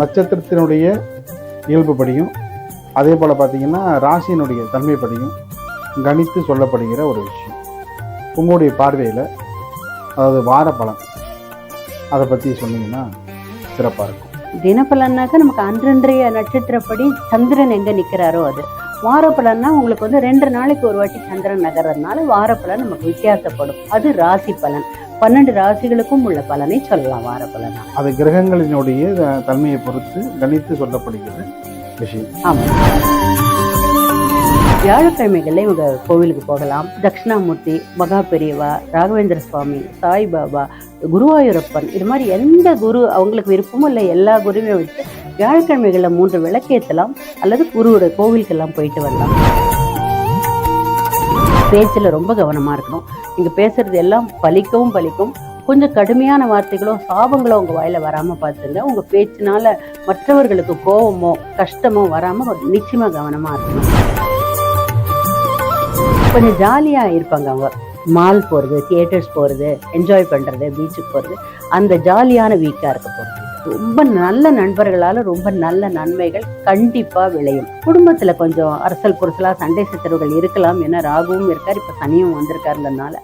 நட்சத்திரத்தினுடைய இயல்புப்படியும் அதே போல் பார்த்தீங்கன்னா ராசியினுடைய தன்மைப்படியும் கணித்து சொல்லப்படுகிற ஒரு விஷயம். உங்களுடைய பார்வையில் அதாவது வார பலன் அதை பற்றி சொன்னீங்கன்னா சிறப்பாக இருக்கும். தினப்பலன்னாக்கா நமக்கு அன்றன்றைய நட்சத்திரப்படி சந்திரன் எங்கே நிற்கிறாரோ அது. வாரப்பலன்னா உங்களுக்கு வந்து ரெண்டு நாளைக்கு ஒரு வாட்டி சந்திரன் நகர்றதுனால வாரப்பலன் நமக்கு வித்தியாசப்படும். அது ராசி பலன். பன்னெண்டு ராசிகளுக்கும் உள்ள பலனை சொல்லலாம் வாரப்பலனா அது கிரகங்களினுடைய தன்மையை பொறுத்து கணித்து சொல்லப்படுகிற விஷயம். ஆமா வியாழக்கிழமைகள்ல இவங்க கோவிலுக்கு போகலாம். தட்சிணாமூர்த்தி மகா பெரியவா ராகவேந்திர சுவாமி சாய்பாபா குருவாயூரப்பன் இது மாதிரி எந்த குரு அவங்களுக்கு விருப்பமோ இல்லை எல்லா குருவையும் வச்சு வியாழக்கிழமைகளில் மூன்று விளக்கேற்றலாம். அல்லது குருவோட கோவிலுக்கெல்லாம் போயிட்டு வரலாம். பேச்சில் ரொம்ப கவனமாக இருக்கணும். நீங்கள் பேசுகிறது எல்லாம் பலிக்கவும் பலிக்கும் கொஞ்சம் கடுமையான வார்த்தைகளோ சாபங்களோ உங்கள் வாயில் வராமல் பார்த்துங்க. உங்கள் பேச்சினால மற்றவர்களுக்கு கோபமோ கஷ்டமோ வராமல் நிச்சயமாக கவனமாக இருக்கணும். கொஞ்சம் ஜாலியாக இருப்பாங்க அவங்க. மால் போகிறது தியேட்டர்ஸ் போகிறது என்ஜாய் பண்ணுறது பீச்சுக்கு போகிறது அந்த ஜாலியான வீக்காக இருக்க போகிறது ரொம்ப நல்ல நண்பர்களால் ரொம்ப நல்ல நன்மைகள் கண்டிப்பாக விளையும். குடும்பத்தில் கொஞ்சம் அரசல் புரசலாக சண்டை சச்சரவுகள் இருக்கலாம் ஏன்னா ராகுவும் இருக்கார். இப்போ சனியும் வந்திருக்காருன்றதுனால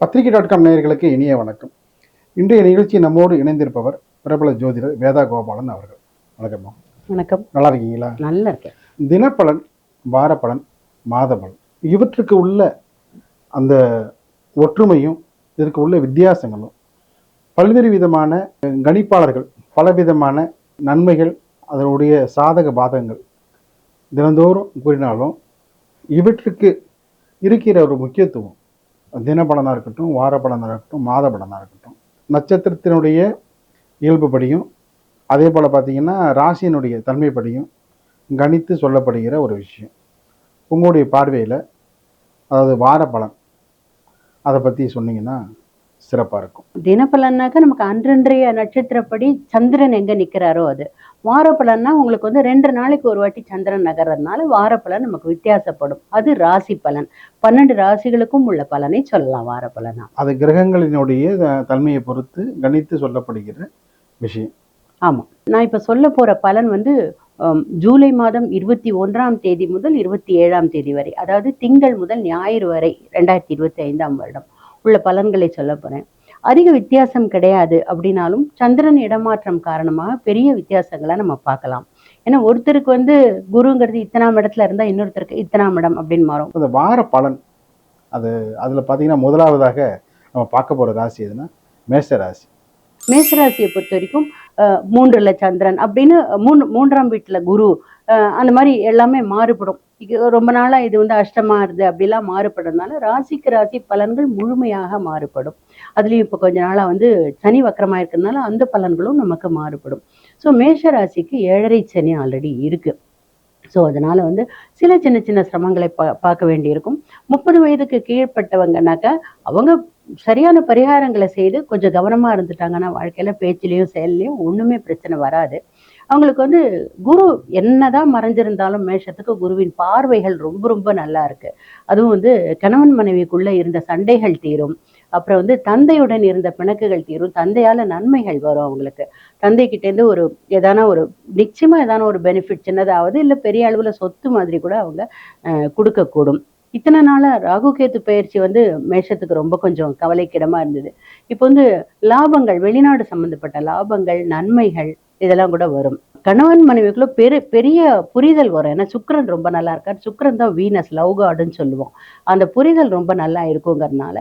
பத்திரிகை டாட் காம் நேயர்களுக்கு இனிய வணக்கம். இன்றைய நிகழ்ச்சி நம்மோடு இணைந்திருப்பவர் பிரபல ஜோதிடர் வேதா கோபாலன் அவர்கள். வணக்கம்மா வணக்கம். நல்லா இருக்கீங்களா? நல்லா இருக்கேன். தினப்பலன் வாரப்பலன் மாத பலன் இவற்றுக்கு உள்ள அந்த ஒற்றுமையும் இதற்கு உள்ள வித்தியாசங்களும் பல்வேறு விதமான கணிப்பாளர்கள் பலவிதமான நன்மைகள் அதனுடைய சாதக பாதகங்கள் தினந்தோறும் கூறினாலும் இவற்றுக்கு இருக்கிற ஒரு முக்கியத்துவம் தினப்படனாக இருக்கட்டும் வாரப்பலனாக இருக்கட்டும் மாத படனாக இருக்கட்டும் நட்சத்திரத்தினுடைய இயல்புப்படியும் அதே போல் பார்த்தீங்கன்னா ராசியினுடைய தன்மைப்படியும் கணித்து சொல்லப்படுகிற ஒரு விஷயம். உங்களுடைய பார்வையில் அதாவது வார பலன் அதை பற்றி சொன்னீங்கன்னா சிறப்பாக இருக்கும். தினப்பலன்னாக்க நமக்கு அன்றன்றைய நட்சத்திரப்படி சந்திரன் எங்க நிக்கிறாரோ அது. வாரப்பலன்னா உங்களுக்கு வந்து ரெண்டு நாளைக்கு ஒரு வாட்டி சந்திரன் நகர்றதுனால வாரப்பலன் நமக்கு வித்தியாசப்படும். அது ராசி பலன். பன்னெண்டு ராசிகளுக்கும் உள்ள பலனை சொல்லலாம் வாரப்பலனா. அது கிரகங்களினுடைய தன்மையை பொறுத்து கணித்து சொல்லப்படுகிற விஷயம். ஆமா. நான் இப்ப சொல்ல போற பலன் வந்து ஜூலை மாதம் இருபத்தி ஒன்றாம் தேதி முதல் இருபத்தி ஏழாம் தேதி வரை அதாவது திங்கள் முதல் ஞாயிறு வரை ரெண்டாயிரத்தி இருபத்தி ஐந்தாம் வருடம் உள்ள பலன்களை சொல்ல போறேன். அதிக வித்தியாசம் கிடையாது அப்படின்னாலும் சந்திரன் இடமாற்றம் காரணமாக பெரிய வித்தியாசங்களை நம்ம பார்க்கலாம். ஏன்னா ஒருத்தருக்கு வந்து குருங்கிறது இத்தனாம் இடத்துல இருந்தா இன்னொருத்தருக்கு இத்தனாம் இடம் அப்படின்னு மாறும். அந்த வார பலன் அது அதில் பார்த்தீங்கன்னா முதலாவதாக நம்ம பார்க்க போகிற ராசி எதுனா மேச ராசி. மேசராசியை பொறுத்த வரைக்கும் மூன்றுல சந்திரன் அப்படின்னு மூணு மூன்றாம் வீட்டுல குரு. அஹ், அந்த மாதிரி எல்லாமே மாறுபடும். ரொம்ப நாளா இது வந்து அஷ்டமா இருது அப்படிலாம் மாறுபடுறதுனால ராசிக்கு ராசி பலன்கள் முழுமையாக மாறுபடும். அதுலயும் இப்போ கொஞ்ச நாளா வந்து சனி வக்கரமா இருக்கிறதுனால அந்த பலன்களும் நமக்கு மாறுபடும். ஸோ மேஷ ராசிக்கு ஏழரை சனி ஆல்ரெடி இருக்கு. ஸோ அதனால வந்து சில சின்ன சின்ன சிரமங்களை பா பார்க்க வேண்டியிருக்கும். முப்பது வயதுக்கு கீழ்ப்பட்டவங்கனாக்கா அவங்க சரியான பரிகாரங்களை செய்து கொஞ்சம் கவனமா இருந்துட்டாங்கன்னா வாழ்க்கையில பேச்சிலையும் செயல்லையும் ஒண்ணுமே பிரச்சனை வராது. அவங்களுக்கு வந்து குரு என்னதான் மறைஞ்சிருந்தாலும் மேஷத்துக்கு குருவின் பார்வைகள் ரொம்ப ரொம்ப நல்லா இருக்கு. அதுவும் வந்து கணவன் மனைவிக்குள்ள இருந்த சண்டைகள் தீரும். அப்புறம் வந்து தந்தையுடன் இருந்த பிணக்குகள் தீரும். தந்தையால நன்மைகள் வரும் அவங்களுக்கு. தந்தை கிட்ட இருந்து ஒரு ஏதான ஒரு நிச்சயமா ஏதான ஒரு பெனிஃபிட் சின்னதாவது இல்லை பெரிய அளவுல சொத்து மாதிரி கூட அவங்க அஹ், கொடுக்கக்கூடும். இத்தனை நாளாக ராகு கேத்து பயிற்சி வந்து மேஷத்துக்கு ரொம்ப கொஞ்சம் கவலைக்கிடமாக இருந்தது. இப்போ வந்து லாபங்கள் வெளிநாடு சம்மந்தப்பட்ட லாபங்கள் நன்மைகள் இதெல்லாம் கூட வரும். கணவன் மனைவிக்குள்ள பெரு பெரிய புரிதல் வரும். ஏன்னா சுக்கரன் ரொம்ப நல்லா இருக்கார். சுக்கரன் தான் வீனஸ் லவ் கார்டுன்னு சொல்லுவோம். அந்த புரிதல் ரொம்ப நல்லா இருக்குங்கிறதுனால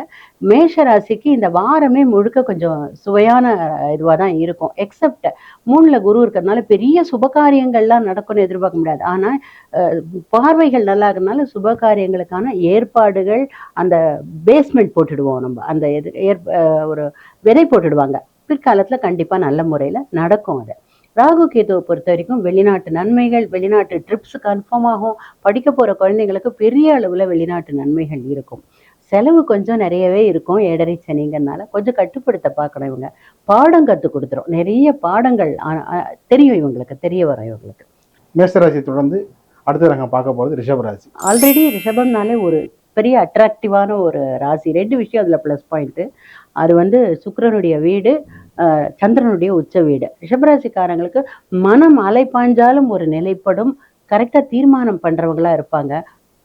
மேஷ ராசிக்கு இந்த வாரமே முழுக்க கொஞ்சம் சுவையான இதுவாக தான் இருக்கும். எக்ஸப்ட் மூணில் குரு இருக்கிறதுனால பெரிய சுபகாரியங்கள்லாம் நடக்கும்னு எதிர்பார்க்க முடியாது. ஆனால் பார்வைகள் நல்லா இருக்கிறதுனால சுபகாரியங்களுக்கான ஏற்பாடுகள் அந்த பேஸ்மெண்ட் போட்டுடுவோம் நம்ம. அந்த எது ஏற் ஒரு விதை போட்டுடுவாங்க. பிற்காலத்துல கண்டிப்பா நல்ல முறையில நடக்கும் அது. ராகு கேதுவை பொறுத்த வரைக்கும் வெளிநாட்டு நன்மைகள் வெளிநாட்டு ட்ரிப்ஸ் கன்ஃபார்ம் ஆகும். படிக்க போற குழந்தைங்களுக்கு பெரிய அளவுல வெளிநாட்டு நன்மைகள் இருக்கும். செலவு கொஞ்சம் நிறையவே இருக்கும் ஏழரை சனிங்கிறதுனால கொஞ்சம் கட்டுப்படுத்த பார்க்கணும் இவங்க. பாடம் கற்றுக் கொடுத்துரும். நிறைய பாடங்கள் தெரியும் இவங்களுக்கு தெரிய வரும் இவங்களுக்கு. மேஷ ராசி தொடர்ந்து அடுத்து நாங்கள் பார்க்க போகிறது ரிஷப ராசி ஆல்ரெடி ரிஷபம்னாலே ஒரு பெரிய அட்ராக்டிவான ஒரு ராசி. ரெண்டு விஷயம் அதில் ப்ளஸ் பாயிண்ட்டு அது வந்து சுக்கரனுடைய வீடு அஹ், சந்திரனுடைய உச்ச வீடு. ரிஷபராசிக்காரங்களுக்கு மனம் அலைப்பாஞ்சாலும் ஒரு நிலைப்படும் கரெக்டாக தீர்மானம் பண்ணுறவங்களாக இருப்பாங்க.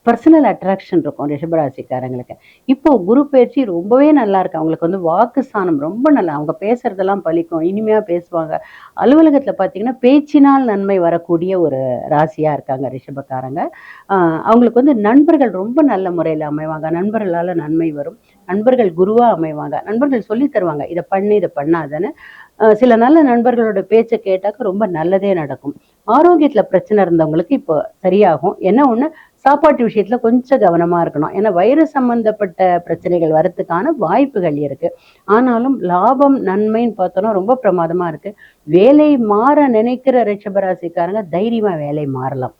பர்சனல் அட்ராக்ஷன் இருக்கும் ரிஷபராசிக்காரங்களுக்கு. இப்போ குரு பயிற்சி ரொம்பவே நல்லா இருக்கு. அவங்களுக்கு வந்து வாக்கு ஸ்தானம் ரொம்ப நல்லா அவங்க பேசுறதெல்லாம் பலிக்கும் இனிமையா பேசுவாங்க. அலுவலகத்துல பார்த்தீங்கன்னா பேச்சினால் நன்மை வரக்கூடிய ஒரு ராசியா இருக்காங்க ரிஷபக்காரங்க. ஆஹ் அவங்களுக்கு வந்து நண்பர்கள் ரொம்ப நல்ல முறையில் அமைவாங்க. நண்பர்களால நன்மை வரும். நண்பர்கள் குருவா அமைவாங்க. நண்பர்கள் சொல்லி தருவாங்க இதை பண்ணு இதை பண்ணாதன்னு. சில நல்ல நண்பர்களோட பேச்சை கேட்டாக்க ரொம்ப நல்லதே நடக்கும். ஆரோக்கியத்துல பிரச்சனை இருந்தவங்களுக்கு இப்போ சரியாகும். என்ன ஒன்று சாப்பாட்டு விஷயத்துல கொஞ்சம் கவனமா இருக்கணும். ஏன்னா வயிறு சம்பந்தப்பட்ட பிரச்சனைகள் வரத்துக்கான வாய்ப்புகள் இருக்கு. ஆனாலும் லாபம் நன்மைன்னு பார்த்தோன்னா ரொம்ப பிரமாதமா இருக்கு. வேலை மாற நினைக்கிற ரிஷபராசிக்காரங்க தைரியமா வேலை மாறலாம்.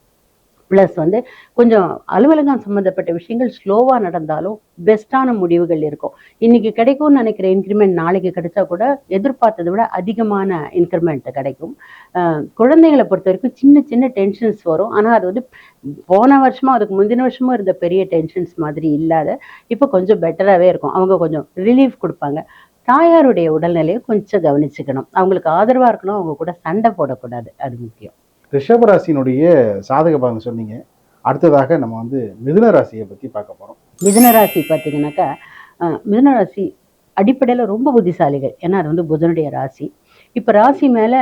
ப்ளஸ் வந்து கொஞ்சம் அலுவலகம் சம்மந்தப்பட்ட விஷயங்கள் ஸ்லோவாக நடந்தாலும் பெஸ்ட்டான முடிவுகள் இருக்கும். இன்னைக்கு கிடைக்கும்னு நினைக்கிற இன்க்ரிமெண்ட் நாளைக்கு கிடைச்சா கூட எதிர்பார்த்ததை விட அதிகமான இன்க்ரிமெண்ட் கிடைக்கும். குழந்தைகளை பொறுத்த வரைக்கும் சின்ன சின்ன டென்ஷன்ஸ் வரும். ஆனால் அது வந்து போன வருஷமும் அதுக்கு முந்தின வருஷமும் இருந்த பெரிய டென்ஷன்ஸ் மாதிரி இல்லாத இப்போ கொஞ்சம் பெட்டராகவே இருக்கும். அவங்க கொஞ்சம் ரிலீஃப் கொடுப்பாங்க. தாயாருடைய உடல்நிலையை கொஞ்சம் கவனிச்சுக்கணும். அவங்களுக்கு ஆதரவாக இருக்கணும். அவங்க கூட சண்டை போடக்கூடாது. அது முக்கியம். ரிஷபராசினுடைய சாதக பாகம் சொன்னீங்க. அடுத்ததாக நம்ம வந்து மிதுன ராசியை பற்றி பார்க்க போகிறோம் மிதுனராசி பார்த்தீங்கன்னாக்கா மிதுன ராசி அடிப்படையில் ரொம்ப புத்திசாலிகள். ஏன்னா அது வந்து புதனுடைய ராசி. இப்போ ராசி மேலே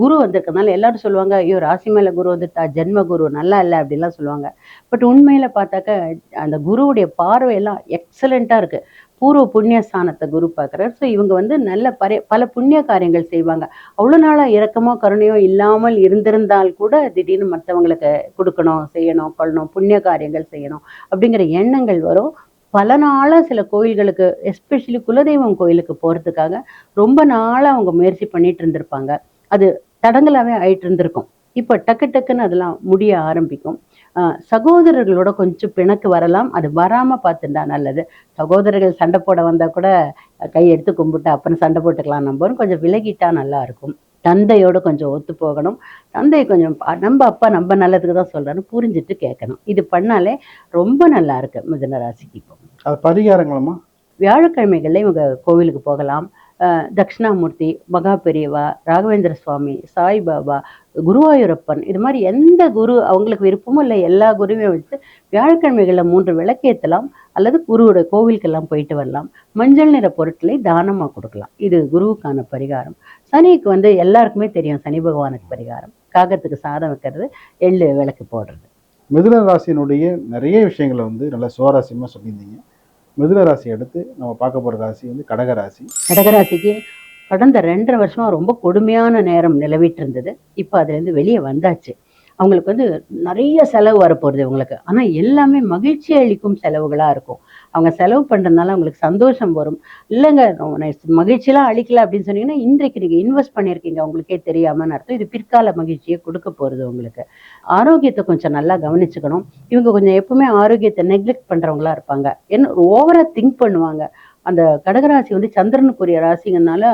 குரு வந்திருக்கனால எல்லாரும் சொல்லுவாங்க ஐயோ ராசி மேலே குரு வந்துட்டா ஜென்ம குரு நல்லா இல்லை அப்படிலாம் சொல்லுவாங்க. பட் உண்மையில் பார்த்தாக்க அந்த குருவுடைய பார்வையெல்லாம் எக்ஸலண்ட்டாக இருக்குது பூர்வ புண்ணிய ஸ்தானத்தை குரு பார்க்குறாரு. ஸோ இவங்க வந்து நல்ல பரி பல புண்ணிய காரியங்கள் செய்வாங்க. அவ்வளோ நாளாக இறக்கமோ கருணையோ இல்லாமல் இருந்திருந்தால் கூட திடீர்னு மற்றவங்களுக்கு கொடுக்கணும் செய்யணும் கொள்ளணும் புண்ணிய காரியங்கள் செய்யணும் அப்படிங்கிற எண்ணங்கள் வரும். பல நாளாக சில கோயில்களுக்கு எஸ்பெஷலி குலதெய்வம் கோயிலுக்கு போகிறதுக்காக ரொம்ப நாளாக அவங்க முயற்சி பண்ணிட்டு இருந்திருப்பாங்க. அது தடங்களாகவே ஆயிட்டு இருந்திருக்கும். இப்போ டக்கு டக்குன்னு அதெல்லாம் முடிய ஆரம்பிக்கும். சகோதரர்களோட கொஞ்சம் பிணக்கு வரலாம். அது வராமல் பார்த்துட்டா நல்லது. சகோதரர்கள் சண்டை போட வந்தால் கூட கை எடுத்து கும்பிட்டு அப்புறம் சண்டை போட்டுக்கலாம் நம்ம கொஞ்சம் விலகிட்டா நல்லா இருக்கும். தந்தையோட கொஞ்சம் ஒத்து போகணும். தந்தை கொஞ்சம் நம்ம அப்பா நம்ம நல்லதுக்கு தான் சொல்றாரு புரிஞ்சுட்டு கேட்கணும். இது பண்ணாலே ரொம்ப நல்லா இருக்கு மிதுன ராசிக்கு இப்போ. அது பரிகாரங்களுமா வியாழக்கிழமைகளில் இவங்க கோவிலுக்கு போகலாம். தக்ஷணாமூர்த்தி தட்சிணாமூர்த்தி மகா பெரியவா ராகவேந்திர சுவாமி சாய்பாபா குருவாயூரப்பன் இது மாதிரி எந்த குரு அவங்களுக்கு விருப்பமும் இல்லை எல்லா குருவையும் வச்சு வியாழக்கிழமைகளில் மூன்று விளக்கேற்றலாம் அல்லது குருவோட கோவிலுக்கெல்லாம் போயிட்டு வரலாம் மஞ்சள் நிற பொருட்களை தானமாக கொடுக்கலாம் இது குருவுக்கான பரிகாரம் சனிக்கு வந்து எல்லாருக்குமே தெரியும் சனி பகவானுக்கு பரிகாரம் காகத்துக்கு சாதம் வைக்கிறது எள்ளு விளக்கு போடுறது மிதுன ராசியினுடைய நிறைய விஷயங்களை வந்து நல்லா சுவாரஸ்யமாக சொல்லியிருந்தீங்க மிதுன ராசி அடுத்து நம்ம பார்க்க போகிற ராசி வந்து கடகராசி கடகராசிக்கு கடந்த ரெண்டரை வருஷமா ரொம்ப கொடுமையான நேரம் நிலவிட்டு இருந்தது இப்போ அதுலேருந்து வெளியே வந்தாச்சு. அவங்களுக்கு வந்து நிறைய செலவு வரப்போகுது இவங்களுக்கு. ஆனால் எல்லாமே மகிழ்ச்சி அளிக்கும் செலவுகளாக இருக்கும். அவங்க செலவு பண்ணுறதுனால அவங்களுக்கு சந்தோஷம் வரும். இல்லைங்க மகிழ்ச்சியெலாம் அழிக்கல அப்படின்னு சொன்னீங்கன்னா இன்றைக்கு நீங்கள் இன்வெஸ்ட் பண்ணியிருக்கீங்க. உங்களுக்கே தெரியாமன்னு அர்த்தம். இது பிற்கால மகிழ்ச்சியை கொடுக்க போகிறது உங்களுக்கு. ஆரோக்கியத்தை கொஞ்சம் நல்லா கவனிச்சுக்கணும். இவங்க கொஞ்சம் எப்பவுமே ஆரோக்கியத்தை நெக்லெக்ட் பண்ணுறவங்களா இருப்பாங்க. என்ன ஓவராக திங்க் பண்ணுவாங்க. அந்த கடகராசி வந்து சந்திரனுக்குரிய ராசிங்கனால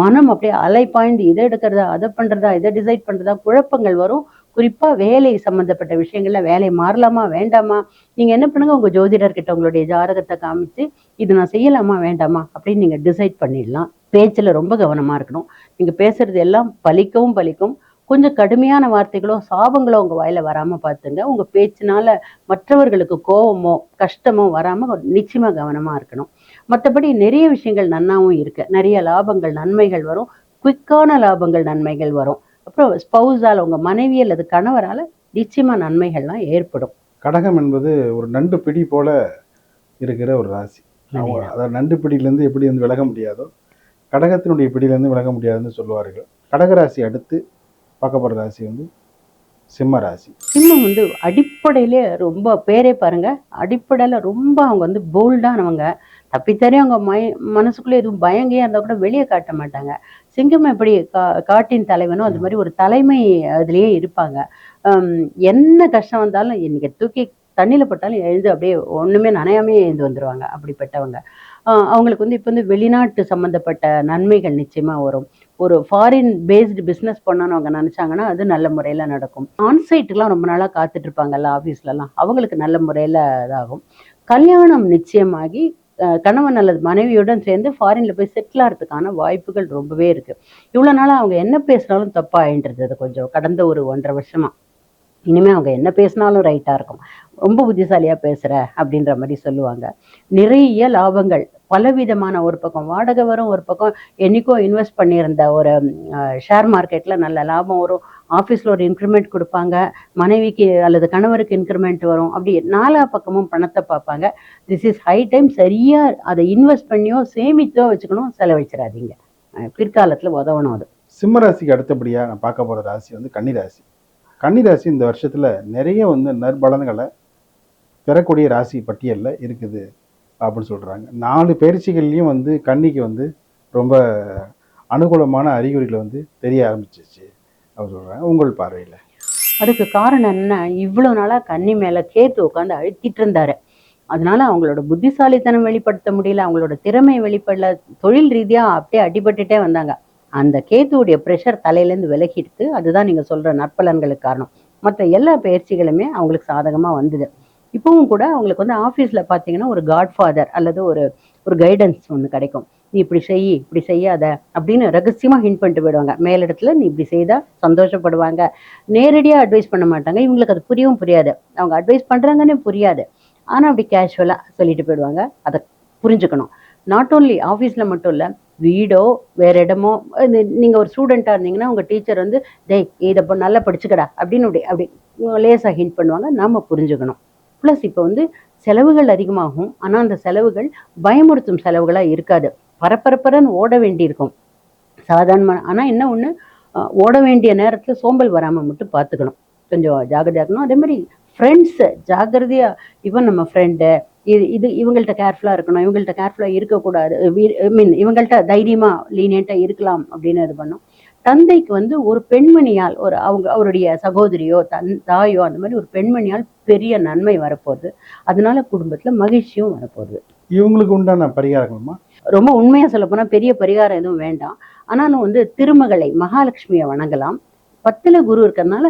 மனம் அப்படியே அலை பாய்ந்து இதை எடுக்கிறதா அதை பண்றதா இதை டிசைட் பண்றதா குழப்பங்கள் வரும். குறிப்பா வேலை சம்மந்தப்பட்ட விஷயங்கள்ல வேலை மாறலாமா வேண்டாமா? நீங்க என்ன பண்ணுங்க உங்க ஜோதிடர்கிட்ட உங்களுடைய ஜாதகத்தை காமிச்சு இது நான் செய்யலாமா வேண்டாமா? அப்படின்னு நீங்க டிசைட் பண்ணிடலாம். பேச்சுல ரொம்ப கவனமா இருக்கணும். நீங்க பேசுறது எல்லாம் பலிக்கவும் பலிக்கும் கொஞ்சம் கடுமையான வார்த்தைகளோ சாபங்களோ உங்கள் வாயில வராம பார்த்துங்க. உங்க பேச்சினால மற்றவர்களுக்கு கோபமோ கஷ்டமோ வராம நிச்சயமா கவனமா இருக்கணும். மற்றபடி நிறைய விஷயங்கள் நன்னாவும் இருக்கு. நிறைய லாபங்கள் நன்மைகள் வரும். குயிக்கான லாபங்கள் நன்மைகள் வரும். அப்புறம் ஸ்பௌஸால் உங்க மனைவி அல்லது கணவரால நிச்சயமா நன்மைகள்லாம் ஏற்படும். கடகம் என்பது ஒரு நண்டு பிடி போல இருக்கிற ஒரு ராசி. அதாவது நண்டு பிடியிலேருந்து எப்படி வந்து விலக முடியாதோ கடகத்தினுடைய பிடியிலேருந்து விலக முடியாதுன்னு சொல்லுவார்கள். கடகராசி அடுத்து பார்க்க போகிற ராசி வந்து சிம்ம ராசி. சிம்மம் வந்து அடிப்படையிலே ரொம்ப பேரே பாருங்க. அடிப்படையில ரொம்ப அவங்க வந்து போல்டானவங்க தப்பித்தரே அவங்க மய மனசுக்குள்ளே எதுவும் பயங்கையா இருந்தால் கூட வெளியே காட்ட மாட்டாங்க. சிங்கம் எப்படி கா காட்டின் தலைவனோ அது மாதிரி ஒரு தலைமை அதுலயே இருப்பாங்க. என்ன கஷ்டம் வந்தாலும் இன்னைக்கு தூக்கி தண்ணியில போட்டாலும் எழுந்து அப்படியே ஒண்ணுமே நனையாமே எழுந்து வந்துருவாங்க அப்படிப்பட்டவங்க. அவங்களுக்கு வந்து இப்போ வந்து வெளிநாட்டு சம்பந்தப்பட்ட நன்மைகள் நிச்சயமா வரும். ஒரு ஃபாரின் பேஸ்டு பிஸ்னஸ் பண்ணணும்னு அவங்க நினைச்சாங்கன்னா அது நல்ல முறையில நடக்கும். ஆன்சைட்டுலாம் ரொம்ப நாளா காத்துட்டு இருப்பாங்கல்ல ஆஃபீஸ்லலாம் அவங்களுக்கு நல்ல முறையில இதாகும். கல்யாணம் நிச்சயமாகி கணவன் அல்லது மனைவியுடன் சேர்ந்து ஃபாரின்ல போய் செட்டில் ஆகிறதுக்கான வாய்ப்புகள் ரொம்பவே இருக்கு. இவ்வளவு நாளா அவங்க என்ன பேசினாலும் தப்பா ஆயின்றது கொஞ்சம் கடந்த ஒரு ஒன்றரை வருஷமா. இனிமேல் அவங்க என்ன பேசினாலும் ரைட்டாக இருக்கும். ரொம்ப புத்திசாலியாக பேசுகிற அப்படின்ற மாதிரி சொல்லுவாங்க. நிறைய லாபங்கள். பலவிதமான ஒரு பக்கம் வாடகை வரும் ஒரு பக்கம். என்னைக்கோ இன்வெஸ்ட் பண்ணியிருந்த ஒரு ஷேர் மார்க்கெட்டில் நல்ல லாபம் வரும். ஆஃபீஸில் ஒரு இன்க்ரிமெண்ட் கொடுப்பாங்க. மனைவிக்கு அல்லது கணவருக்கு இன்க்ரிமெண்ட் வரும். அப்படி நாலா பக்கமும் பணத்தை பார்ப்பாங்க. திஸ் இஸ் ஹை டைம் சரியாக அதை இன்வெஸ்ட் பண்ணியோ சேமித்தோ வச்சுக்கணும் செலவழிச்சிடாதீங்க. பிற்காலத்தில் உதவணும் அது. சிம்மராசிக்கு அடுத்தபடியாக நான் பார்க்க போகிற ராசி வந்து கன்னி கன்னிராசி இந்த வருஷத்தில் நிறைய வந்து நற்பலன்களை பெறக்கூடிய ராசி பட்டியலில் இருக்குது அப்படின்னு சொல்கிறாங்க நாலு பயிற்சிகள்லையும் வந்து கன்னிக்கு வந்து ரொம்ப அனுகூலமான அறிகுறிகளை வந்து தெரிய ஆரம்பிச்சிச்சு அப்படின்னு சொல்கிறாங்க உங்கள் பார்வையில்? அதுக்கு காரணம் என்ன? இவ்வளோ நாளாக கன்னி மேலே கேத்து உட்காந்து அழுத்திட்டு இருந்தாரு. அதனால அவங்களோட புத்திசாலித்தனம் வெளிப்படுத்த முடியல அவங்களோட திறமை வெளிப்படல தொழில் ரீதியாக அப்படியே அடிபட்டுட்டே வந்தாங்க. அந்த கேத்துவுடைய ப்ரெஷர் தலையிலேருந்து விலகிடுத்து அதுதான் நீங்க சொல்ற நற்பலன்களுக்கு காரணம். மற்ற எல்லா பயிற்சிகளுமே அவங்களுக்கு சாதகமா வந்தது. இப்போவும் கூட அவங்களுக்கு வந்து ஆஃபீஸில் பார்த்தீங்கன்னா ஒரு காட்ஃபாதர் அல்லது ஒரு ஒரு கைடன்ஸ் ஒன்று கிடைக்கும். நீ இப்படி செய் இப்படி செய்யாத அப்படின்னு ரகசியமாக ஹிண்ட் பண்ணிட்டு போயிடுவாங்க. மேலிடத்துல நீ இப்படி செய்தால் சந்தோஷப்படுவாங்க. நேரடியாக அட்வைஸ் பண்ண மாட்டாங்க. இவங்களுக்கு அது புரியவும் புரியாது. அவங்க அட்வைஸ் பண்ணுறாங்கன்னே புரியாது. ஆனால் அப்படி கேஷுவலாக சொல்லிட்டு போயிடுவாங்க. அதை புரிஞ்சுக்கணும். நாட் ஓன்லி ஆஃபீஸில் மட்டும் இல்லை வீடோ வேற இடமோ நீங்கள் ஒரு ஸ்டூடெண்ட்டாக இருந்தீங்கன்னா உங்கள் டீச்சர் வந்து டேய் இதை இப்போ நல்லா படிச்சுக்கடா அப்படின்னு அப்படி அப்படி லேசாக ஹிண்ட் பண்ணுவாங்க. நாம் புரிஞ்சுக்கணும். ப்ளஸ் இப்போ வந்து செலவுகள் அதிகமாகும். ஆனால் அந்த செலவுகள் பயமுறுத்தும் செலவுகளாக இருக்காது. பரபரப்பரன்னு ஓட வேண்டியிருக்கும். சாதாரணமான ஆனால் என்ன ஒன்று ஓட வேண்டிய நேரத்தில் சோம்பல் வராமல் மட்டும் பார்த்துக்கணும் கொஞ்சம் ஜாகிரதையா இருக்கணும். அதே மாதிரி ஃப்ரெண்ட்ஸு ஜாகிரதையாக இவன் நம்ம ஃப்ரெண்டு இது இது இவங்கள்ட்ட கேர்ஃபுல்லாக இருக்கணும் இவங்கள்ட்ட கேர்ஃபுல்லாக இருக்கக்கூடாது. ஐ மீன் இவங்கள்ட்ட தைரியமாக லீனியண்ட்டாக இருக்கலாம் அப்படின்னு இது பண்ணும். தந்தைக்கு வந்து ஒரு பெண்மணியால் ஒரு அவங்க அவருடைய சகோதரியோ தன் தாயோ அந்த மாதிரி ஒரு பெண்மணியால் பெரிய நன்மை வரப்போகுது. அதனால குடும்பத்தில் மகிழ்ச்சியும் வரப்போகுது. இவங்களுக்கு உண்டான பரிகாரங்களுமா? ரொம்ப உண்மையா சொல்ல போனா பெரிய பரிகாரம் எதுவும் வேண்டாம். ஆனாலும் வந்து திருமகளை மகாலட்சுமியை வணங்கலாம். பத்துல குரு இருக்கிறதுனால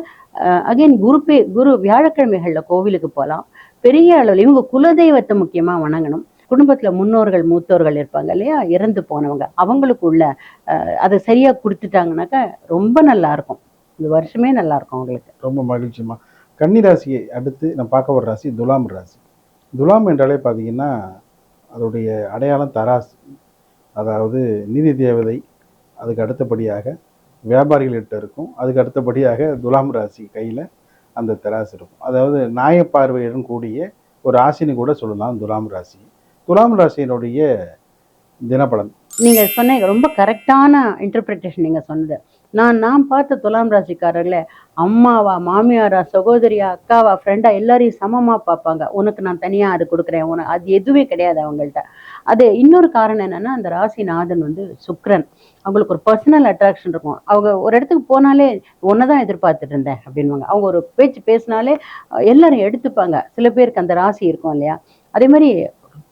அகைன் குரு பே குரு வியாழக்கிழமைகள்ல கோவிலுக்கு போகலாம் பெரிய அளவில் இவங்க குலதெய்வத்தை முக்கியமா வணங்கணும். குடும்பத்துல முன்னோர்கள் மூத்தோர்கள் இருப்பாங்க இல்லையா? இறந்து போனவங்க. அவங்களுக்கு உள்ள அதை சரியா கொடுத்துட்டாங்கனாக்கா ரொம்ப நல்லா இருக்கும். இந்த வருஷமே நல்லா இருக்கும் அவங்களுக்கு. ரொம்ப மகிழ்ச்சிமா கன்னி ராசியை அடுத்து நான் பார்க்க ஒரு ராசி துலாம் ராசி. துலாம் என்றாலே பார்த்தீங்கன்னா அதோடைய அடையாளம் தராசு. அதாவது நிதி தேவதை அதுக்கு அடுத்தபடியாக வியாபாரிகள்கிட்ட இருக்கும். அதுக்கு அடுத்தபடியாக துலாம் ராசி கையில் அந்த தராசு இருக்கும். அதாவது நியாயப்பார்வையுடன் கூடிய ஒரு ராசின்னு கூட சொல்லலாம் துலாம் ராசி. துலாம் ராசியினுடைய தினப்பலன் நீங்க சொன்னீங்க ரொம்ப கரெக்டான இன்டர்பிரிட்டேஷன் நீங்க சொன்னது. நான் நான் பார்த்த துலாம் ராசிக்காரர்ல அம்மாவா மாமியாரா சகோதரியா அக்காவா ஃப்ரெண்டா எல்லாரையும் சமமா பார்ப்பாங்க. உனக்கு நான் தனியா அது கொடுக்குறேன். உனக்கு அது எதுவுமே கிடையாது அவங்கள்ட்ட. அது இன்னொரு காரணம் என்னன்னா அந்த ராசிநாதன் வந்து சுக்ரன் அவங்களுக்கு ஒரு பர்சனல் அட்ராக்ஷன் இருக்கும். அவங்க ஒரு இடத்துக்கு போனாலே தான் எதிர்பார்த்துட்டு இருந்தேன் அப்படின்வாங்க அவங்க ஒரு பேச்சு பேசினாலே எல்லாரும் எடுத்துப்பாங்க. சில பேருக்கு அந்த ராசி இருக்கும் இல்லையா? அதே மாதிரி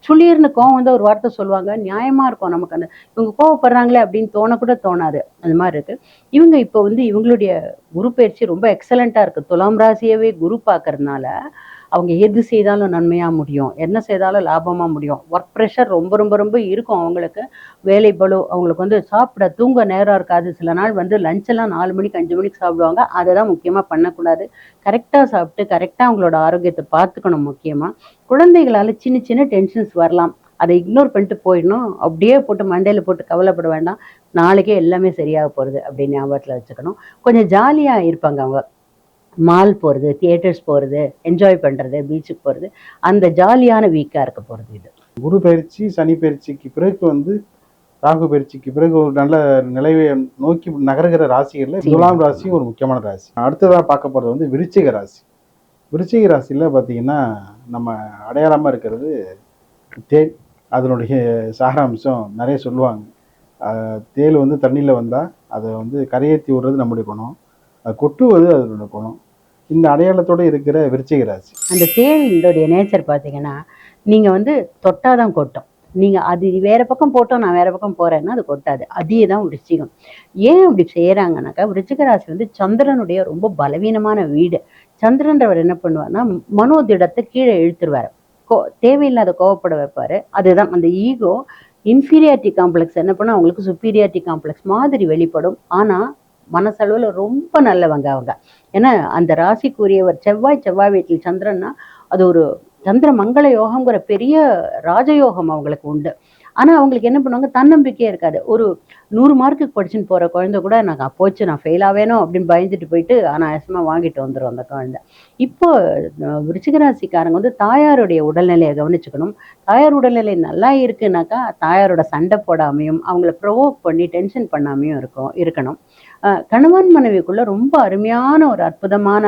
சுளீர்னு கோவம் வந்து ஒரு வார்த்தை சொல்லுவாங்க. நியாயமா இருக்கும். நமக்கு அந்த இவங்க கோவப்படுறாங்களே அப்படின்னு தோணக்கூட தோணாது. அந்த மாதிரி இருக்கு. இவங்க இப்போ வந்து இவங்களுடைய குரு பயிற்சி ரொம்ப எக்ஸலண்டா இருக்கு. துலாம் ராசியவே குரு பார்க்கறதுனால அவங்க எது செய்தாலும் நன்மையாக முடியும். என்ன செய்தாலும் லாபமாக முடியும். ஒர்க் ப்ரெஷர் ரொம்ப ரொம்ப ரொம்ப இருக்கும் அவங்களுக்கு. வேலை பலு அவங்களுக்கு வந்து சாப்பிட தூங்க நேரம் இருக்காது. சில நாள் வந்து லஞ்செல்லாம் நாலு மணிக்கு அஞ்சு மணிக்கு சாப்பிடுவாங்க. அதை தான் முக்கியமாக பண்ணக்கூடாது. கரெக்டாக சாப்பிட்டு கரெக்டாக அவங்களோட ஆரோக்கியத்தை பார்த்துக்கணும் முக்கியமாக குழந்தைகளால் சின்ன சின்ன டென்ஷன்ஸ் வரலாம். அதை இக்னோர் பண்ணிட்டு போயிடணும். அப்படியே போட்டு மண்டையில் போட்டு கவலைப்பட வேண்டாம். நாளைக்கே எல்லாமே சரியாக போகிறது அப்படின்னு ஞாபகத்தில் வச்சுக்கணும். கொஞ்சம் ஜாலியாக இருப்பாங்க அவங்க. மால் போகிறது தியேட்டர்ஸ் போகிறது என்ஜாய் பண்ணுறது பீச்சுக்கு போகிறது அந்த ஜாலியான வீக்காக இருக்க போகிறது இது. குரு பயிற்சி சனி பயிற்சிக்கு பிறகு வந்து ராகு பயிற்சிக்கு பிறகு ஒரு நல்ல நிலையை நோக்கி நகர்கிற ராசிகளில் துலாம் ராசி ஒரு முக்கியமான ராசி. அடுத்ததாக பார்க்க போகிறது வந்து விருச்சிக ராசி. விருச்சிக ராசியில் பார்த்தீங்கன்னா நம்ம அடையாளமாக இருக்கிறது தேன். அதனுடைய சாராம்சம் நிறைய சொல்லுவாங்க. தேள் வந்து தண்ணியில் வந்தால் அதை வந்து கரையேற்றி விடுறது நம்முடைய குணம். அது கொட்டுவது அதனுடைய குணம். இந்த அடையாளத்தோட இருக்கிற விருச்சிக ராசி. அந்த தேளினுடைய நேச்சர் பார்த்தீங்கன்னா நீங்கள் வந்து தொட்டாதான் கொட்டும். நீங்கள் அது வேறு பக்கம் போட்டோம் நான் வேறு பக்கம் போகிறேன்னா அது கொட்டாது. அதே தான் விருச்சிகம். ஏன் அப்படி செய்கிறாங்கனாக்கா விருச்சிக ராசி வந்து சந்திரனுடைய ரொம்ப பலவீனமான வீடு. சந்திரன்றவர் என்ன பண்ணுவார்னா மனோதிடத்தை கீழே இழுத்துருவார். கோ தேவையில்லாத கோவப்பட வைப்பார். அதுதான் அந்த ஈகோ இன்ஃபீரியாரிட்டி காம்ப்ளெக்ஸ் என்ன பண்ணால் அவங்களுக்கு சுப்பீரியாரிட்டி காம்ப்ளெக்ஸ் மாதிரி வெளிப்படும். ஆனால் மனசளவில் ரொம்ப நல்லவங்க அவங்க. ஏன்னா அந்த ராசிக்குரியவர் செவ்வாய் செவ்வாய் வீட்டில் சந்திரன்னா அது ஒரு சந்திர மங்கள யோகங்கிற பெரிய ராஜயோகம் அவங்களுக்கு உண்டு. ஆனால் அவங்களுக்கு என்ன பண்ணுவாங்க? தன்னம்பிக்கையே இருக்காது. ஒரு நூறு மார்க்குக்கு படிச்சுன்னு போகிற குழந்தை கூட நான் போச்சு நான் ஃபெயில் ஆவேணும் அப்படின்னு பயந்துட்டு போயிட்டு அனாயாசமா வாங்கிட்டு வந்துடும் அந்த குழந்தை. இப்போ விருச்சிகராசிக்காரங்க வந்து தாயாருடைய உடல்நிலையை கவனிச்சுக்கணும். தாயார் உடல்நிலை நல்லா இருக்குனாக்கா தாயாரோட சண்டை போடாமையும் அவங்கள ப்ரொவோக் பண்ணி டென்ஷன் பண்ணாமையும் இருக்கும் இருக்கணும். கணவன் மனைவிக்குள்ள ரொம்ப அருமையான ஒரு அற்புதமான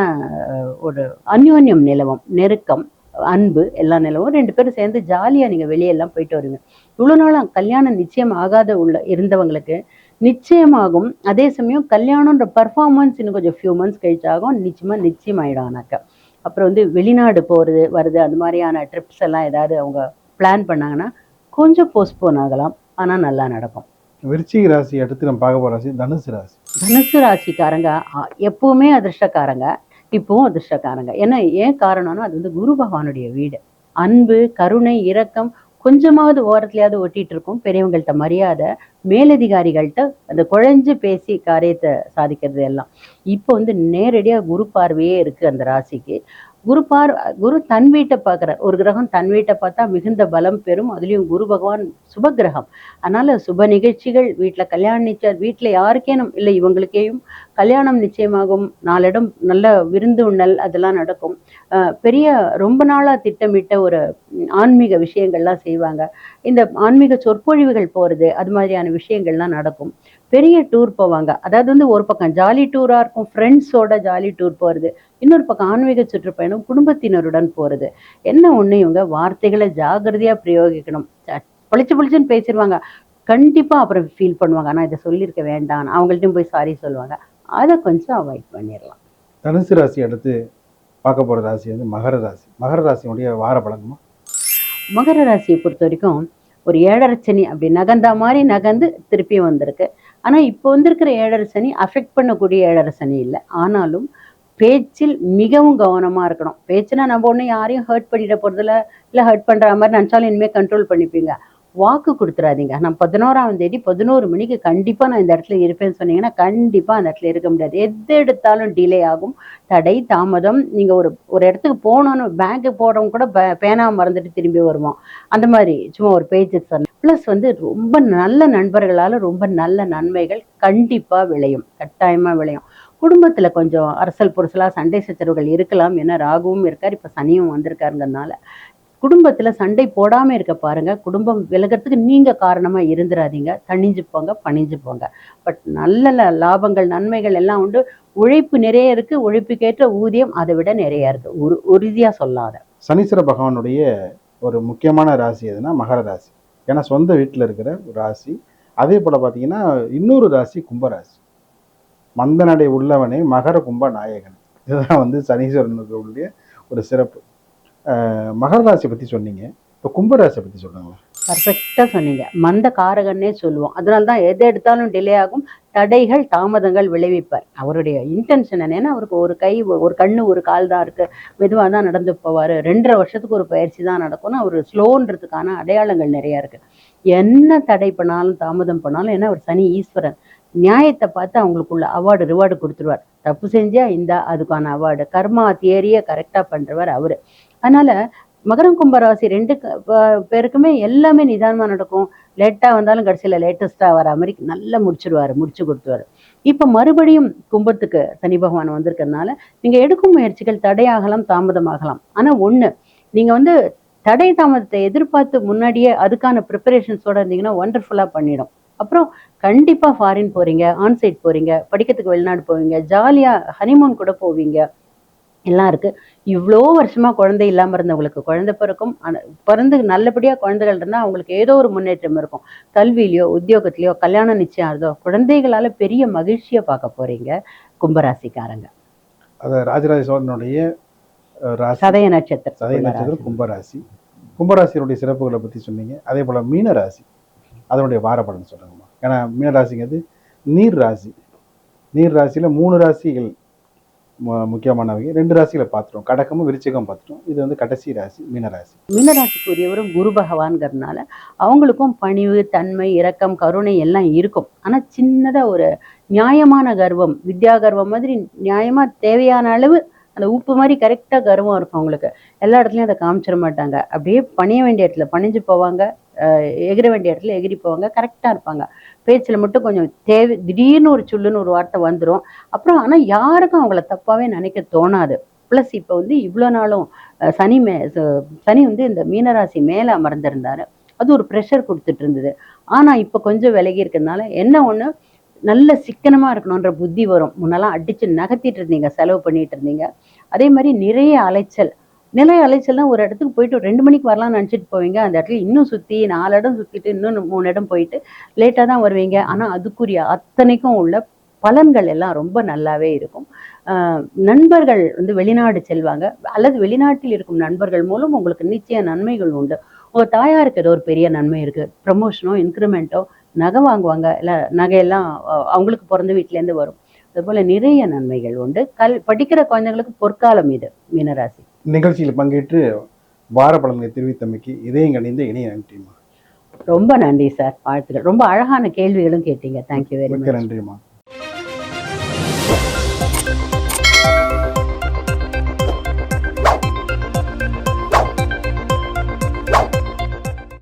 ஒரு அந்யோன்யம் நிலவும் நெருக்கம். அன்பு எல்லாம் நிலவும் ரெண்டு பேரும் சேர்ந்து ஜாலியா நீங்க வெளியெல்லாம் போயிட்டு வருவீங்க இவ்வளவு நாளா கல்யாணம் நிச்சயம் ஆகாத உள்ள இருந்தவங்களுக்கு நிச்சயமாகும். அதே சமயம் கல்யாணம்ன்ற பர்ஃபார்மன்ஸ் இன்னும் கொஞ்சம் ஃபியூ மந்த்ஸ் கழிச்சாகும் நிச்சயமா நிச்சயம் ஆயிடும் ஆனாக்கா. அப்புறம் வந்து வெளிநாடு போறது வருது அந்த மாதிரியான ட்ரிப்ஸ் எல்லாம் ஏதாவது அவங்க பிளான் பண்ணாங்கன்னா கொஞ்சம் போஸ்ட்போன் ஆகலாம். ஆனா நல்லா நடக்கும். விருச்சிக ராசி அடுத்து நம்ம பார்க்க போகிற ராசி தனுசு ராசி. தனுசு ராசிக்காரங்க எப்பவுமே அதிர்ஷ்டக்காரங்க. இப்போவும் அதிர்ஷ்டக்காரங்க. ஏன்னா ஏன் காரணம்னா அது வந்து குரு பகவானுடைய வீடு. அன்பு கருணை இரக்கம் கொஞ்சமாவது ஓரத்துலயாவது ஒட்டிட்டு இருக்கும் பெரியவங்கள்ட்ட மரியாதை மேலதிகாரிகள்கிட்ட அந்த குழஞ்சு பேசி காரியத்தை சாதிக்கிறது எல்லாம். இப்போ வந்து நேரடியா குரு பார்வையே இருக்கு அந்த ராசிக்கு. குரு பார் குரு தன் வீட்டை பார்க்குற ஒரு கிரகம் தன் வீட்டை பார்த்தா மிகுந்த பலம் பெறும். அதுலயும் குரு பகவான் சுப கிரகம் அதனால சுப நிகழ்ச்சிகள் வீட்டுல கல்யாண நிச்சயம் வீட்டுல யாருக்கேனும் இல்லை இவங்களுக்கேயும் கல்யாணம் நிச்சயமாகும் நாளிடம் நல்ல விருந்து உண்ணல் அதெல்லாம் நடக்கும். பெரிய ரொம்ப நாளாக திட்டமிட்ட ஒரு ஆன்மீக விஷயங்கள்லாம் செய்வாங்க. இந்த ஆன்மீக சொற்பொழிவுகள் போகிறது அது மாதிரியான விஷயங்கள்லாம் நடக்கும். பெரிய டூர் போவாங்க. அதாவது வந்து ஒரு பக்கம் ஜாலி டூராக இருக்கும் ஃப்ரெண்ட்ஸோட ஜாலி டூர் போகிறது இன்னொரு பக்கம் ஆன்மீக சுற்றுப்பயணம் குடும்பத்தினருடன் போகிறது என்ன ஒன்று இவங்க வார்த்தைகளை ஜாகிரதையாக பிரயோகிக்கணும். ச- பளிச்சு பளிச்சுன்னு பேசிடுவாங்க. கண்டிப்பாக அப்புறம் ஃபீல் பண்ணுவாங்க. ஆனால் இதை சொல்லியிருக்க வேண்டாம் அவங்கள்ட்டையும் போய் சாரி சொல்லுவாங்க. அதை கொஞ்சம் அவாய்ட் பண்ணிடலாம் தனுசு ராசி அடுத்து பார்க்க போகிற ராசி வந்து மகர ராசி. மகர ராசியினுடைய வார பலனுமா மகர ராசியை பொறுத்த வரைக்கும் ஒரு ஏழரை சனி அப்படி நகர்ந்தா மாதிரி நகர்ந்து திருப்பி வந்திருக்கு. ஆனா இப்போ வந்திருக்கிற ஏழரை சனி அஃபெக்ட் பண்ணக்கூடிய ஏழரை சனி இல்லை. ஆனாலும் பேச்சில் மிகவும் கவனமா இருக்கணும். பேச்சுனா நம்ம ஒன்றும் யாரையும் ஹர்ட் பண்ணிட போறதில்ல இல்லை ஹர்ட் பண்ற மாதிரி நினச்சாலும் இனிமேல் கண்ட்ரோல் பண்ணிப்பீங்க. வாக்கு கொடுத்துறாதீங்க. நான் பதினோராம் தேதி பதினோரு மணிக்கு கண்டிப்பா நான் இந்த இடத்துல இருப்பேன்னு சொன்னீங்கன்னா கண்டிப்பா அந்த இடத்துல இருக்க முடியாது. எது எடுத்தாலும் டிலே ஆகும். தடை தாமதம். நீங்க ஒரு ஒரு இடத்துக்கு போகணும்னு பேங்க்கு போறவங்க கூட பே- பேனா மறந்துட்டு திரும்பி வருவோம் அந்த மாதிரி சும்மா ஒரு பேஜுக்கு சொன்னேன் ப்ளஸ் வந்து ரொம்ப நல்ல நண்பர்களால ரொம்ப நல்ல நன்மைகள் கண்டிப்பா விளையும். கட்டாயமா விளையும். குடும்பத்துல கொஞ்சம் அரசல் பொருசலாக சண்டை சச்சரவுகள் இருக்கலாம். ஏன்னா ராகுவும் இருக்கார். இப்ப சனியும் வந்திருக்காருங்கிறதுனால. குடும்பத்துல சண்டை போடாம இருக்க பாருங்க. குடும்பம் விலகிறதுக்கு நீங்க காரணமா இருந்துராதீங்க தணிஞ்சு போங்க பணிஞ்சு போங்க பட் நல்ல லாபங்கள் நன்மைகள் எல்லாம் உண்டு. உழைப்பு நிறைய இருக்கு. உழைப்புக்கேற்ற ஊதியம் அதை விட நிறைய இருக்கு. உறு உறுதியா சொல்லாத. சனீஸ்வர பகவானுடைய ஒரு முக்கியமான ராசி எதுனா மகர ராசி. ஏன்னா சொந்த வீட்டில் இருக்கிற ஒரு ராசி. அதே போல் பார்த்தீங்கன்னா இன்னொரு ராசி கும்பராசி. மந்தநடை உள்ளவனே மகர கும்ப நாயகன் இதுதான் வந்து சனீஸ்வரனுடைய ஒரு சிறப்பு. மகர ராசி பற்றி சொன்னீங்க. இப்போ கும்பராசியை பற்றி சொல்லுங்களேன். பர்ஃபெக்டா சொன்னீங்க. மந்த காரகன்னே சொல்லுவோம். அதனால தான் எது எடுத்தாலும் டிலே ஆகும். தடைகள் தாமதங்கள் விளைவிப்பார். அவருடைய இன்டென்ஷன் என்னன்னா அவருக்கு ஒரு கை ஒரு கண்ணு ஒரு கால் தான் இருக்கு. மெதுவாக தான் நடந்து போவார். ரெண்டரை வருஷத்துக்கு ஒரு பயிற்சி தான் நடக்கும்னு அவர் ஸ்லோன்றதுக்கான அடையாளங்கள் நிறையா இருக்கு. என்ன தடை பண்ணாலும் தாமதம் பண்ணாலும் ஏன்னா அவர் சனி ஈஸ்வரன். நியாயத்தை பார்த்து அவங்களுக்குள்ள அவார்டு ரிவார்டு கொடுத்துருவார். தப்பு செஞ்சா இந்த அதுக்கான அவார்டு கர்மா தியரியை கரெக்டாக பண்றவர் அவரு. அதனால மகரம் கும்பராசி ரெண்டு பேருக்குமே எல்லாமே நிதானமா நடக்கும். லேட்டா வந்தாலும் கடைசியில லேட்டஸ்டா வர மாதிரி நல்லா முடிச்சிருவாரு முடிச்சு கொடுத்துருவார். இப்ப மறுபடியும் கும்பத்துக்கு சனி பகவான் வந்திருக்கறதுனால நீங்க எடுக்கும் முயற்சிகள் தடையாகலாம் தாமதமாகலாம். ஆனா ஒண்ணு நீங்க வந்து தடை தாமதத்தை எதிர்பார்த்து முன்னாடியே அதுக்கான ப்ரிப்பரேஷன்ஸோடு இருந்தீங்கன்னா ஒண்டர்ஃபுல்லா பண்ணிடும். அப்புறம் கண்டிப்பா ஃபாரின் போறீங்க ஆன்சைட் போறீங்க படிக்கிறதுக்கு வெளிநாடு போவீங்க ஜாலியா ஹனிமூன் கூட போவீங்க. எல்லாம் இருக்கு. இவ்வளோ வருஷமா குழந்தை இல்லாம இருந்தவங்களுக்கு குழந்தை பிறக்கும். பிறந்து நல்லபடியா குழந்தைகள் இருந்தா அவங்களுக்கு ஏதோ ஒரு முன்னேற்றம் இருக்கும். கல்வியிலயோ உத்தியோகத்திலயோ கல்யாணம் நிச்சயம் ஆகுதோ குழந்தைகளால பெரிய மகிழ்ச்சியை பார்க்க போறீங்க கும்பராசிக்காரங்க. அது ராஜராஜ சோழனுடைய சதய நட்சத்திரம். சதய நட்சத்திரம் கும்பராசி. கும்பராசியினுடைய சிறப்புகளை பற்றி சொன்னீங்க. அதே போல் மீன அதனுடைய வாரப்பலன் சொல்லுங்கம்மா ஏன்னா மீனராசிங்கிறது நீர் ராசி. நீர் ராசியில் மூணு ராசிகள் முக்கியமானவங்க ரெண்டு ராசிகளை பார்த்துட்டோம். கடகமும் விருச்சிகம் பார்த்துட்டோம். இது வந்து கடைசி ராசி மீனராசி மீனராசிக்குரியவரும் குரு பகவான்கிறதுனால அவங்களுக்கும் பணிவு தன்மை இரக்கம் கருணை எல்லாம் இருக்கும். ஆனா சின்னதா ஒரு நியாயமான கர்வம் வித்யா கர்வம் மாதிரி நியாயமா தேவையான அளவு அந்த உப்பு மாதிரி கரெக்டாக கர்வம் இருக்கும் அவங்களுக்கு. எல்லா இடத்துலையும் அதை காமிச்சிட மாட்டாங்க. அப்படியே பணிய வேண்டிய இடத்துல பணிஞ்சு போவாங்க. எகிற வேண்டிய இடத்துல எகிரி போவாங்க. கரெக்டாக இருப்பாங்க. பேச்சில் மட்டும் கொஞ்சம் தேவை திடீர்னு ஒரு சுல்லுன்னு ஒரு வார்த்தை வந்துடும் அப்புறம் ஆனால் யாருக்கும் அவங்கள தப்பாகவே நினைக்க தோணாது. ப்ளஸ் இப்போ வந்து இவ்வளோ நாளும் சனி மே ச- சனி வந்து இந்த மீனராசி மேலே அமர்ந்திருந்தார். அது ஒரு ப்ரெஷர் கொடுத்துட்டு இருந்தது ஆனால் இப்போ கொஞ்சம் விலகி இருக்கிறதுனால என்ன ஒன்று நல்ல சிக்கனமாக இருக்கணுன்ற புத்தி வரும். முன்னெல்லாம் அடிச்சு நகர்த்திட்டு இருந்தீங்க செலவு பண்ணிட்டு இருந்தீங்க. அதே மாதிரி நிறைய அலைச்சல் நிலை அலைச்சல்னா ஒரு இடத்துக்கு போயிட்டு ரெண்டு மணிக்கு வரலாம்னு நினச்சிட்டு போவீங்க. அந்த இடத்துல இன்னும் சுற்றி நாலு இடம் சுற்றிட்டு இன்னும் மூணு இடம் போயிட்டு லேட்டாக தான் வருவீங்க. ஆனால் அதுக்குரிய அத்தனைக்கும் உள்ள பலன்கள் எல்லாம் ரொம்ப நல்லாவே இருக்கும். ஆஹ் நண்பர்கள் வந்து வெளிநாடு செல்வாங்க. அல்லது வெளிநாட்டில் இருக்கும் நண்பர்கள் மூலம் உங்களுக்கு நிச்சய நன்மைகள் உண்டு. உங்க தாயாருக்கு ஏதோ ஒரு பெரிய நன்மை இருக்கு. ப்ரமோஷனோ இன்க்ரிமெண்ட்டோ நகை வாங்குவாங்க. இல்லை நகையெல்லாம் அவங்களுக்கு பிறந்த வீட்டிலேருந்து வரும். அதுபோல் நிறைய நன்மைகள் உண்டு. கல் படிக்கிற குழந்தைங்களுக்கு பொற்காலம் இது மீனராசி. நிகழ்ச்சியில் பங்கேற்று வார பலன்களை தெரிவித்தமைக்கு இதயம் கணிந்த இணைய நன்றிமா ரொம்ப நன்றி சார் வாழ்த்துக்கள். ரொம்ப அழகான கேள்விகளும் கேட்டீங்க. தேங்க்யூ வெரி மச் நன்றிமா